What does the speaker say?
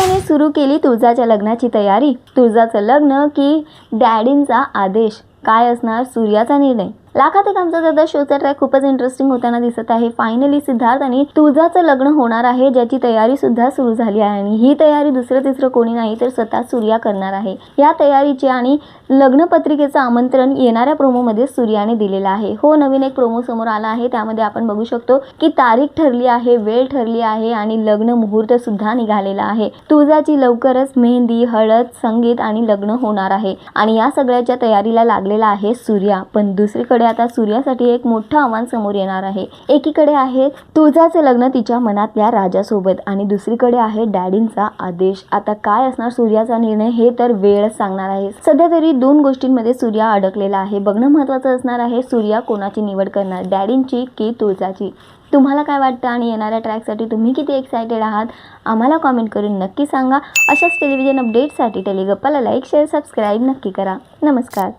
सूर्याने सुरू केली तुळजाच्या लग्नाची तयारी. तुळजाचं लग्न की डॅडींचा आदेश. काय असणार? सूर्याचा निर्णय. लाखात एक आमचा दादा शोचा ट्रॅक खूपच इंटरेस्टिंग होताना दिसत आहे. फायनली सिद्धार्थ आणि तुळजाचं लग्न होणार आहे ज्याची तयारी सुद्धा सुरू झाली आहे. आणि ही तयारी दुसरं तिसरं कोणी नाही तर स्वतः सूर्या करणार आहे. या तयारीचे आणि लग्नपत्रिकेचं आमंत्रण येणाऱ्या प्रोमोमध्ये सूर्याने दिलेलं आहे. हो नवीन एक प्रोमो समोर आला आहे. त्यामध्ये आपण बघू शकतो की तारीख ठरली आहे वेळ ठरली आहे आणि लग्न मुहूर्त सुद्धा निघालेला आहे. तुळजाची लवकरच मेहंदी हळद संगीत आणि लग्न होणार आहे. आणि या सगळ्याच्या तयारीला लागलेला आहे सूर्या. पण दुसरीकडे आता सूर्यासाठी एक मोठं आव्हान समोर येणार आहे. एकीकडे आहे तुळजाचे लग्न तिच्या मनातल्या राजासोबत आणि दुसरीकडे आहे डॅडींचा आदेश. आता काय असणार सूर्याचा निर्णय हे तर वेळच सांगणार आहे. सध्या तरी दोन गोष्टींमध्ये सूर्या अडकलेला आहे. बघणं महत्त्वाचं असणार आहे सूर्या कोणाची निवड करणार डॅडींची की तुळजाची? तुम्हाला काय वाटतं आणि येणाऱ्या ट्रॅकसाठी तुम्ही किती एक्सायटेड आहात? आम्हाला कॉमेंट करून नक्की सांगा. अशाच टेलिव्हिजन अपडेटसाठी टेलिगप्पाला लाईक शेअर सबस्क्राईब नक्की करा. नमस्कार.